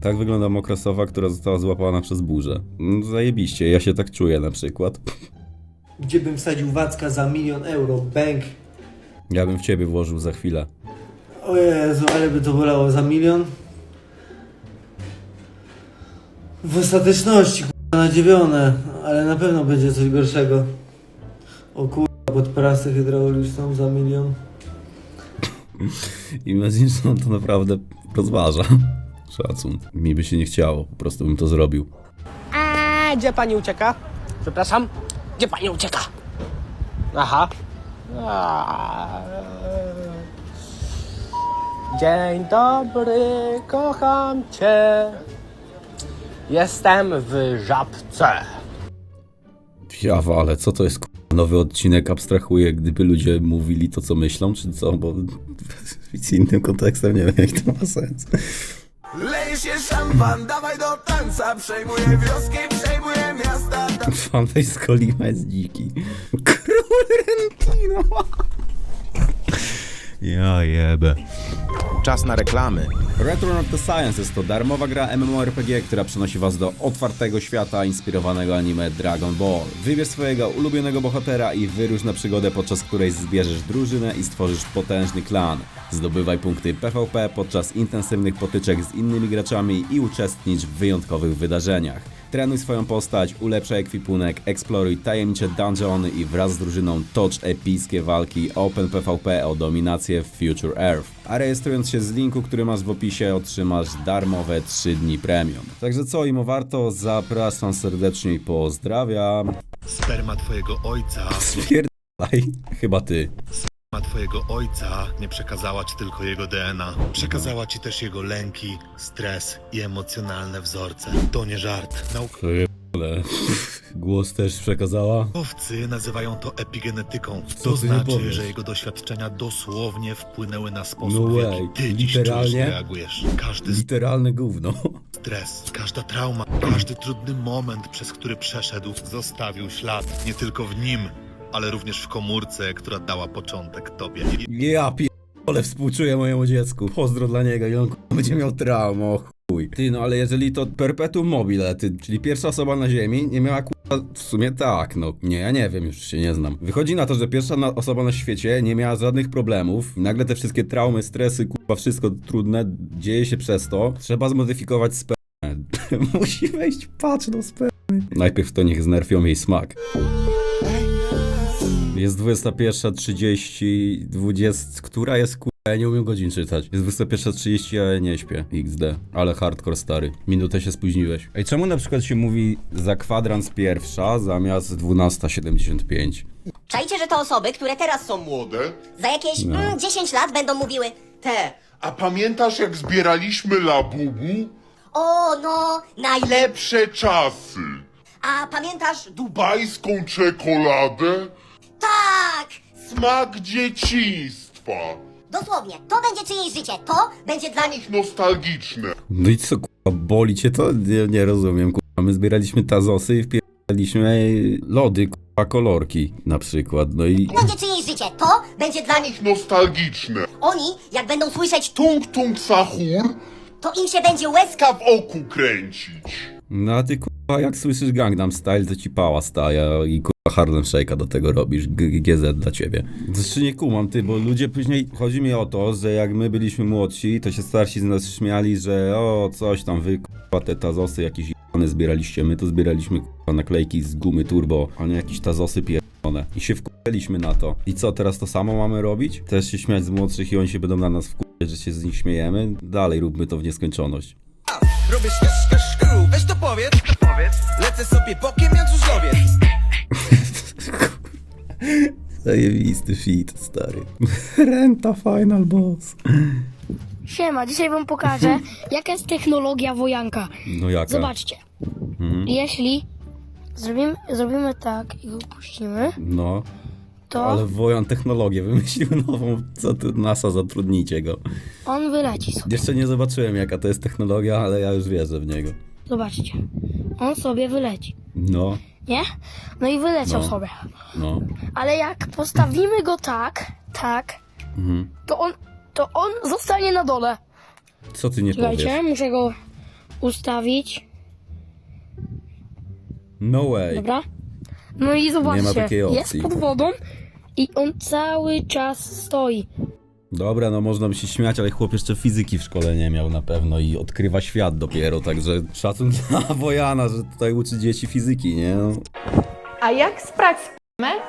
Tak wygląda mokra sowa, która została złapana przez burzę. No, zajebiście, ja się tak czuję na przykład. Gdzie bym wsadził Wacka za milion euro? Bank. Ja bym w ciebie włożył za chwilę. O Jezu, ale by to bolało za milion. W ostateczności, kurwa, nadziwione, ale na pewno będzie coś gorszego. O kurwa, pod prasę hydrauliczną za milion. Imagine, że on to naprawdę rozważa. Szacun. Mi by się nie chciało, po prostu bym to zrobił. A gdzie pani ucieka? Przepraszam, gdzie pani ucieka? Aha. A, Dzień dobry, kocham cię. Jestem w żabce. Ja ale co to jest k***a? nowy odcinek abstrahuje, gdyby ludzie mówili to, co myślą, czy co? Bo z innym kontekstem nie wiem, jak to ma sens. Leje się szampan, dawaj do tańca Przejmuję wioski, przejmuję miasta Fanbase Kolima jest dziki. Król Rentino. Ja jebę. Czas na reklamy Return of the Science jest to darmowa gra MMORPG, która przenosi was do otwartego świata inspirowanego anime Dragon Ball. Wybierz swojego ulubionego bohatera i wyrusz na przygodę, podczas której zbierzesz drużynę i stworzysz potężny klan. Zdobywaj punkty PvP podczas intensywnych potyczek z innymi graczami i uczestnicz w wyjątkowych wydarzeniach. Trenuj swoją postać, ulepszaj ekwipunek, eksploruj tajemnicze dungeony i wraz z drużyną tocz epickie walki Open PvP o dominację w Future Earth. A rejestrując się z linku, który masz w opisie, otrzymasz darmowe 3 dni premium. Także co, imo warto, zapraszam serdecznie i pozdrawiam. Sperma twojego ojca, Spierdalaj, chyba ty. Sperma twojego ojca nie przekazała ci tylko jego DNA. Przekazała ci też jego lęki, stres i emocjonalne wzorce. To nie żart. Ale głos też przekazała. Naukowcy nazywają to epigenetyką. Co To ty znaczy, powiesz? że jego doświadczenia dosłownie wpłynęły na sposób, No w way. jaki ty dziś Literalnie? reagujesz. Każdy Literalne gówno. stres, każda trauma, każdy trudny moment, przez który przeszedł, zostawił ślad nie tylko w nim, ale również w komórce, która dała początek tobie. Ja ale współczuję mojemu dziecku. Pozdro dla niego i on będzie miał traumę, o chuj. Ty, no ale jeżeli to perpetuum mobile, ty, czyli pierwsza osoba na ziemi, nie miała k***a, w sumie tak, no nie, ja nie wiem, już się nie znam. Wychodzi na to, że pierwsza na, osoba na świecie nie miała żadnych problemów nagle te wszystkie traumy, stresy, k***a, wszystko trudne dzieje się przez to. Trzeba zmodyfikować spermę. Musi wejść patch do spermy. Najpierw to niech znerfią jej smak. Jest 21.30, 20. Która jest ku... Ja nie umiem godzin czytać. Jest 21.30, a ja nie śpię. XD. Ale hardcore stary. Minutę się spóźniłeś. Ej, czemu na przykład się mówi za kwadrans pierwsza zamiast 12.75? Czajcie, że to osoby, które teraz są młode, za jakieś mm, 10 lat będą mówiły te. A pamiętasz jak zbieraliśmy labubu? O, no, najlepsze. Lepsze czasy. A pamiętasz? Dubajską czekoladę? Smak dzieciństwa. Dosłownie, to będzie czyjeś życie, to będzie dla nich. Nostalgiczne. No i co, kurwa, boli cię to? Nie, nie rozumiem, kurwa. My zbieraliśmy tazosy i wpierdaliśmy lody, kurwa, kolorki na przykład. No i... Będzie czyjeś życie, to będzie dla nich. Nostalgiczne. Oni, jak będą słyszeć, Tung tung sahur, to im się będzie łezka. ka w oku kręcić. No a ty kurwa jak słyszysz Gangnam Style, to ci pała staja i kurwa Harlem Shake'a do tego robisz, GZ dla ciebie. Zresztą nie kumam ty, bo ludzie później, chodzi mi o to, że jak my byliśmy młodsi, to się starsi z nas śmiali, że o coś tam wy kurwa te tazosy jakieś jebane zbieraliście, my to zbieraliśmy kurwa naklejki z gumy turbo, a nie jakieś tazosy pierdolone. I się wkurzyliśmy na to. I co, teraz to samo mamy robić? Też się śmiać z młodszych i oni się będą na nas wkurzyć, że się z nich śmiejemy? Dalej róbmy to w nieskończoność. Robię szka, szka, szkru, weź to powiedz Lecę sobie bokiem jak żużlowiec Zajebisty fit, stary. Renta Final Boss. Siema, dzisiaj wam pokażę, jaka jest technologia wojanka. No jaka? Zobaczcie. Jeśli zrobimy, zrobimy tak i go puścimy, No, to ale Wojan technologię wymyślił nową, co ty NASA zatrudnicie go. on wyleci sobie. Jeszcze nie zobaczyłem jaka to jest technologia, ale ja już wierzę w niego. Zobaczcie. On sobie wyleci. No, Nie? No i wyleciał No. sobie. no. Ale jak postawimy go tak, tak, Mhm. to on, to on zostanie na dole. Co ty nie powiesz? Czekajcie, muszę go ustawić. No way. Dobra? No i zobaczcie, takiej jest opcji. pod wodą i on cały czas stoi. Dobra, no można by się śmiać, ale chłop jeszcze fizyki w szkole nie miał na pewno i odkrywa świat dopiero, także szacun dla Wojana, że tutaj uczy dzieci fizyki, nie? A jak sprać spermę?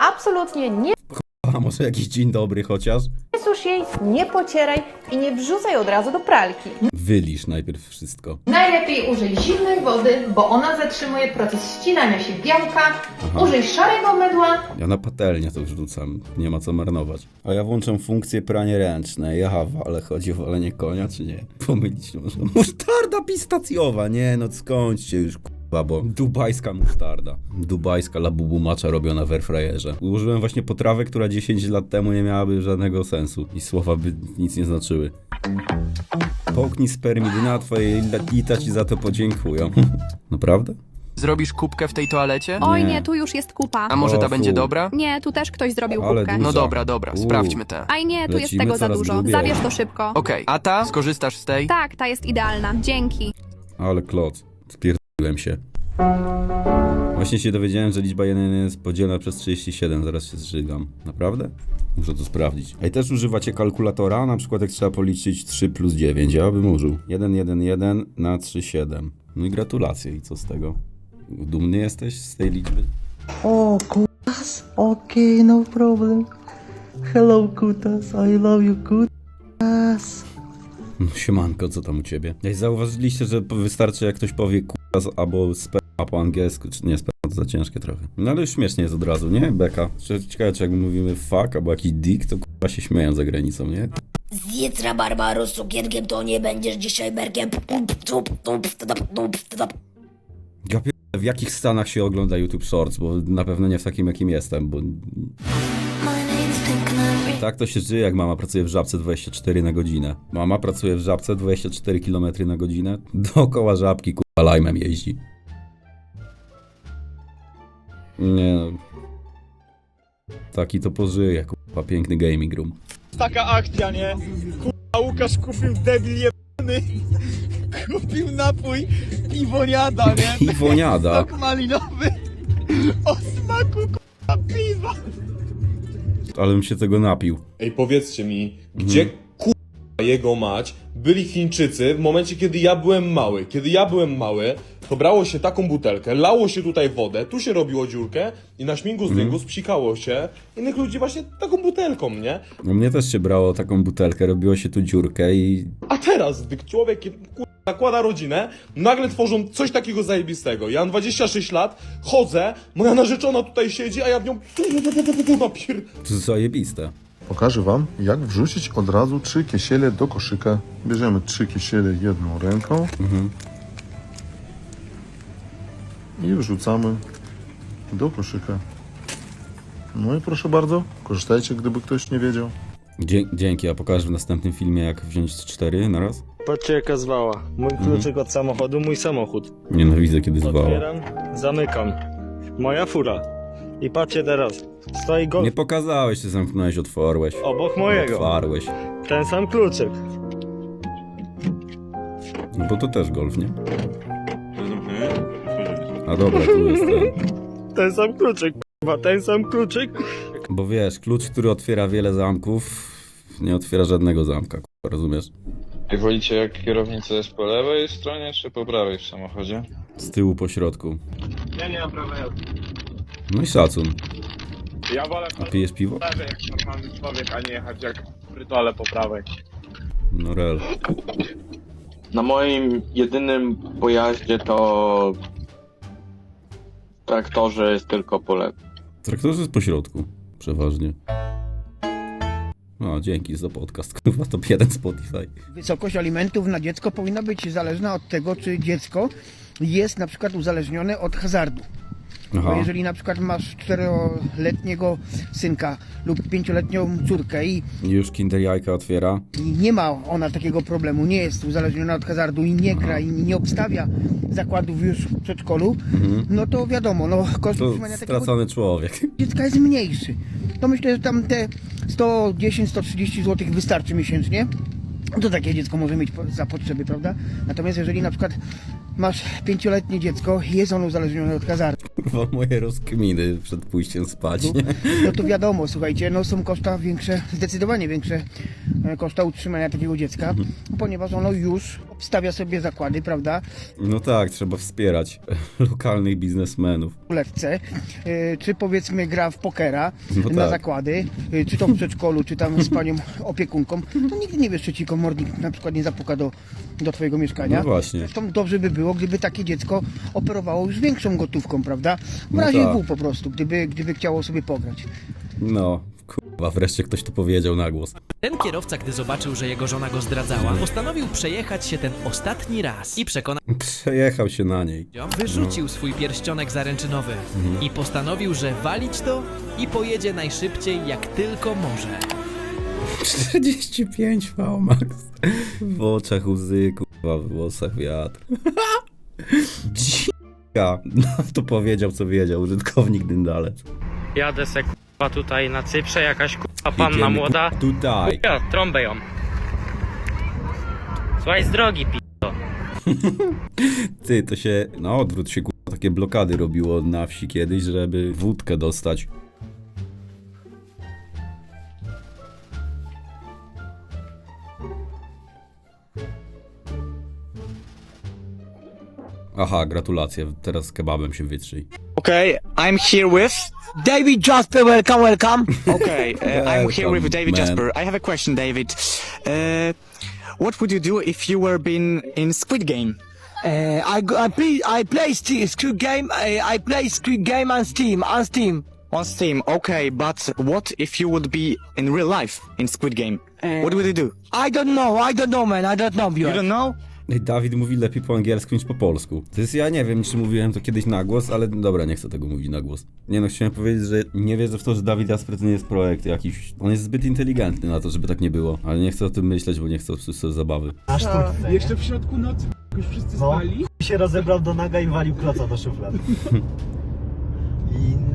Absolutnie nie A może jakiś dzień dobry chociaż? susz jej, nie pocieraj i nie wrzucaj od razu do pralki. Wylisz najpierw wszystko. Najlepiej użyj zimnej wody, bo ona zatrzymuje proces ścinania się białka. Użyj szarego mydła, Ja na patelnię to wrzucam, nie ma co marnować. A ja włączam funkcję pranie ręczne. Ja, ale chodzi o walenie konia, czy nie? Pomylić się można. Musztarda pistacjowa, nie no skończcie już, k***a, bo dubajska musztarda. Dubajska labubu macza robiona w airfryerze. Użyłem właśnie potrawy, która 10 lat temu nie miałaby żadnego sensu i słowa by nic nie znaczyły. Połknij spermidyna, twoje lita ci za to podziękują. Naprawdę? Zrobisz kubkę w tej toalecie? Oj Nie. nie, tu już jest kupa. A może O, ta będzie fu. dobra? Nie, tu też ktoś zrobił Ale kubkę. dużo. No dobra, dobra, Uuu. sprawdźmy tę. Aj nie, tu jest Lecimy tego za coraz dużo. grubiej. Zabierz to szybko. Okej, a ta? Skorzystasz z tej? Tak, ta jest idealna. Dzięki. Ale kloc. Spierdoliłem się. Właśnie się dowiedziałem, że liczba 1 jest podzielona przez 37. Zaraz się zżygam. Naprawdę? Muszę to sprawdzić. A i też używacie kalkulatora? Na przykład jak trzeba policzyć 3 plus 9. Ja bym użył. 1, 1, 1 na 3, 7. No i gratulacje. I co z tego? Dumny jesteś z tej liczby? O, kutas? Okej, no problem. Hello, kutas. I love you, kutas. No siemanko, co tam u ciebie? Ej, zauważyliście, że wystarczy jak ktoś powie k***a albo sperma po angielsku, czy nie sperma, to za ciężkie trochę. No ale już śmiesznie jest od razu, nie? Beka. Czy- Ciekawe, czy jak mówimy fuck albo jakiś dick, to k***a się śmieją za granicą, nie? Zjedz rabarbaru z cukierkiem, to nie będziesz dzisiaj berkiem. Ja pier- w jakich stanach się ogląda YouTube Shorts, bo na pewno nie w takim, jakim jestem, bo... Tak to się żyje, jak mama pracuje w Żabce 24 na godzinę. Mama pracuje w Żabce 24 km na godzinę, dookoła Żabki, kurwa, lajmem jeździ. Nie no... Taki to pożyje, kurwa, piękny gaming room. taka akcja, nie? Kurwa, Łukasz kupił debil jebany. Kupił napój piwoniada, nie? I woniada. Sok malinowy. O smaku kurwa piwa. Ale bym się tego napił. Ej, powiedzcie mi, gdzie kurwa jego mać byli Chińczycy w momencie, kiedy ja byłem mały? Kiedy ja byłem mały, to brało się taką butelkę, lało się tutaj wodę, tu się robiło dziurkę i na śmigus dyngus psikało się innych ludzi właśnie taką butelką, nie? U mnie też się brało taką butelkę, robiło się tu dziurkę i A teraz, gdy człowiek kurwa, zakłada rodzinę, nagle tworzą coś takiego zajebistego. Ja mam 26 lat, chodzę, moja narzeczona tutaj siedzi, a ja w nią to jest zajebiste. Pokażę wam, jak wrzucić od razu trzy kisiele do koszyka. Bierzemy trzy kisiele jedną ręką i wrzucamy do koszyka. No i proszę bardzo, korzystajcie, gdyby ktoś nie wiedział. Dzie dzięki, a pokażę w następnym filmie, jak wziąć cztery na raz. Patrzcie jaka zwała. Mój kluczyk od samochodu, mój samochód. Nienawidzę, kiedy zwała. Otwieram, zamykam. Moja fura. I patrzcie teraz, stoi golf Nie pokazałeś, ty zamknąłeś, otworłeś. obok mojego. Otwarłeś. Ten sam kluczyk. No bo to też golf, nie? A dobra, tu jest ten. Ten sam kluczyk, kurwa, ten sam kluczyk. Bo wiesz, klucz, który otwiera wiele zamków, nie otwiera żadnego zamka, kurwa, rozumiesz? I wolicie jak kierownica jest po lewej stronie, czy po prawej w samochodzie? Z tyłu po środku. Ja nie mam prawa jazdy. No i szacun. Ja wolę A pijesz piwo? lewej jak normalny człowiek, a nie jechać jak po prawej. No rel. Na moim jedynym pojaździe to traktorze jest tylko po lewej. Traktorze jest po środku. Przeważnie. No, dzięki za podcast. Kurwa, top 1 Spotify. Wysokość alimentów na dziecko powinna być zależna od tego, czy dziecko jest na przykład uzależnione od hazardu. Aha. Bo jeżeli na przykład masz czteroletniego synka lub pięcioletnią córkę i Już Kinder Jajka otwiera. i nie ma ona takiego problemu, nie jest uzależniona od hazardu i nie gra i nie obstawia zakładów już w przedszkolu, no to wiadomo, no koszt To utrzymania takiego stracony człowiek. dziecka jest mniejszy. To myślę, że tam te 110-130 zł wystarczy miesięcznie. to takie dziecko może mieć po- za potrzeby, prawda? Natomiast jeżeli na przykład masz pięcioletnie dziecko i jest ono uzależnione od hazardu, Kurwa, moje rozkminy przed pójściem spać, nie? no to wiadomo, słuchajcie, no są koszta większe, zdecydowanie większe e, koszta utrzymania takiego dziecka, ponieważ ono już obstawia sobie zakłady, prawda, No tak, trzeba wspierać lokalnych biznesmenów. w e, czy powiedzmy gra w pokera No na tak. zakłady, e, czy to w przedszkolu, czy tam z panią opiekunką, to nigdy nie wiesz, czy ci komornik na przykład nie zapuka do, do twojego mieszkania. No właśnie. Zresztą dobrze by było, gdyby takie dziecko operowało już większą gotówką, prawda? W No razie tak. W po prostu, gdyby, gdyby chciało sobie pograć. No, kurwa, wreszcie ktoś to powiedział na głos. Ten kierowca, gdy zobaczył, że jego żona go zdradzała, postanowił przejechać się ten ostatni raz i przekonać Przejechał się na niej. wyrzucił swój pierścionek zaręczynowy i postanowił, że walić to i pojedzie najszybciej jak tylko może. 45 VMAX. W oczach łzy, kurwa, w włosach wiatr. Dzika. No to powiedział, co wiedział użytkownik Dyndalec. Jadę se k***a tutaj na Cyprze, jakaś k***a Jedziemy, kurwa, Tutaj. Ja, trąbę ją. Słuchaj z drogi, pi... Ty, to się na odwrót się kurwa, takie blokady robiło na wsi kiedyś, żeby wódkę dostać. Aha, gratulacje, teraz z kebabem się wytrzyj. Okay, I'm here with... David Jasper, welcome, welcome. Okay, uh, I'm here with David man. Jasper. I have a question, David. Uh, what would you do if you were been in Squid Game? Uh, I, I play, I play Squid Game, I, I play Squid Game on Steam, on Steam. On Steam, okay, but what if you would be in real life in Squid Game? what would you do? I don't know, I don't know, man, I don't know, You don't know? Dawid mówi lepiej po angielsku niż po polsku. To jest, ja nie wiem, czy mówiłem to kiedyś na głos, ale dobra, nie chcę tego mówić na głos. Nie no, chciałem powiedzieć, że nie wierzę w to, że Dawid Asper to nie jest projekt jakiś. On jest zbyt inteligentny na to, żeby tak nie było. Ale nie chcę o tym myśleć, bo nie chcę psuć sobie zabawy. Jeszcze w środku nocy już wszyscy spali? się rozebrał do naga i walił kloca do szuflady.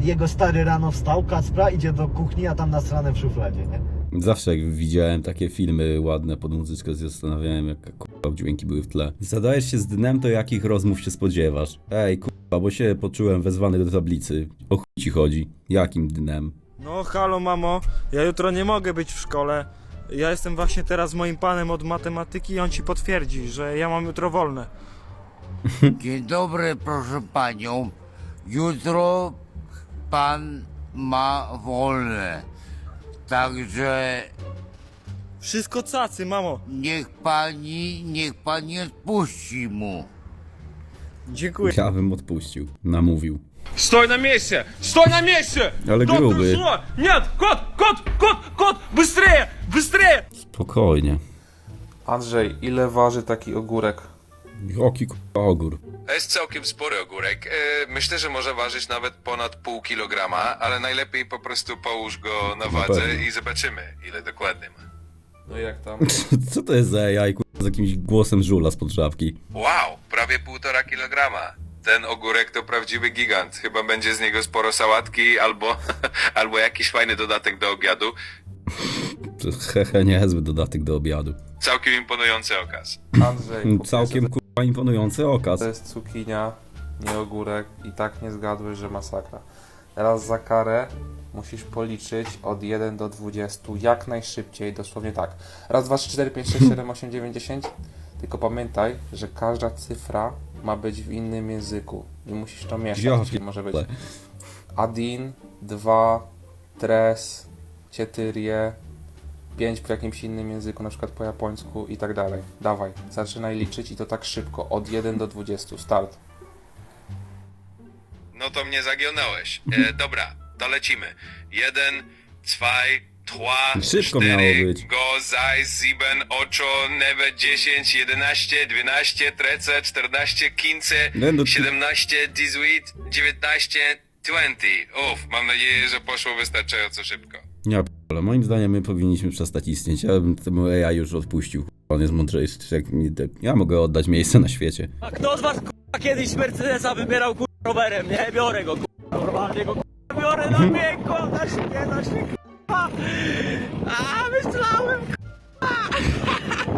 I jego stary rano wstał, Kacpra, idzie do kuchni, a tam nasrane w szufladzie, nie? Zawsze jak widziałem takie filmy ładne pod muzyczkę, zastanawiałem, jak kurwa dźwięki były w tle. Zadajesz się z dnem, to jakich rozmów się spodziewasz? Ej, kurwa, bo się poczułem wezwany do tablicy. O chuj ci chodzi? Jakim dnem? No halo mamo, ja jutro nie mogę być w szkole. Ja jestem właśnie teraz z moim panem od matematyki i on ci potwierdzi, że ja mam jutro wolne. Dzień dobry, proszę panią. Jutro pan ma wolne. Także Wszystko cacy, mamo. niech pani, niech pani odpuści mu. Dziękuję. Ja bym odpuścił. Namówił. Stój na miejscu! Stój na miejscu! Ale gruby. Nie, kot, kot, kot, kot! Bыстрее! Bыстрее! Spokojnie. Andrzej, ile waży taki ogórek? Joki kurwa ogór. To jest całkiem spory ogórek. E, Myślę, że może ważyć nawet ponad pół kilograma, ale najlepiej po prostu połóż go na wadze pewno. i zobaczymy, ile dokładnie ma. No jak tam? Co to jest za AI kurwa, z jakimś głosem żula spod żabki? Wow, prawie półtora kilograma. Ten ogórek to prawdziwy gigant. Chyba będzie z niego sporo sałatki albo, albo jakiś fajny dodatek do obiadu. To Hehe, niezły dodatek do obiadu. Całkiem imponujący okaz. Andrzej, Całkiem imponujący okaz. to jest cukinia, nie ogórek i tak nie zgadłeś, że masakra. Teraz za karę musisz policzyć od 1 do 20 jak najszybciej, dosłownie tak. Raz, dwa, trzy, cztery, pięć, sześć, siedem, osiem, dziewięć, dziesięć. Tylko pamiętaj, że każda cyfra ma być w innym języku. Nie musisz to mieszać, Ja czyli może być. Adin, 2, tres, cztery, 5 w jakimś innym języku, na przykład po japońsku i tak dalej. Dawaj, zaczynaj liczyć i to tak szybko, od 1 do 20, start. No to mnie zagionąłeś. E, dobra, to lecimy. Jeden, zwei, trois, Szybko cztery, miało być. go, newe, dziesięć, jedenaście, dwienaście, trece, czternaście, quince, Nie, no ty- siedemnaście, dix-huit, dziewiętnaście, twenty. Uff, mam nadzieję, że poszło wystarczająco szybko. Ja ale moim zdaniem my powinniśmy przestać istnieć. Ja bym temu AI już odpuścił. On jest mądrzejszy. Jak mi te- Ja mogę oddać miejsce na świecie. A kto z was k***a kiedyś Mercedesa wybierał k***a rowerem, nie? Biorę go k***a, normalnie go k***a biorę na miękko, da się, nie da się k***a. A myślałem k***a.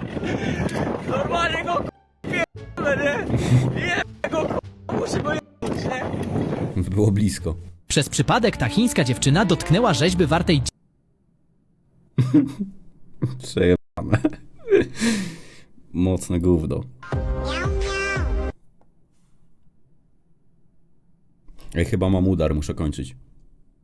Kurde, nie! Je go, k***a, muszę go jebać, nie? Było blisko. Przez przypadek ta chińska dziewczyna dotknęła rzeźby wartej Przejebane. Mocne gówno. Ej, chyba mam udar, muszę kończyć.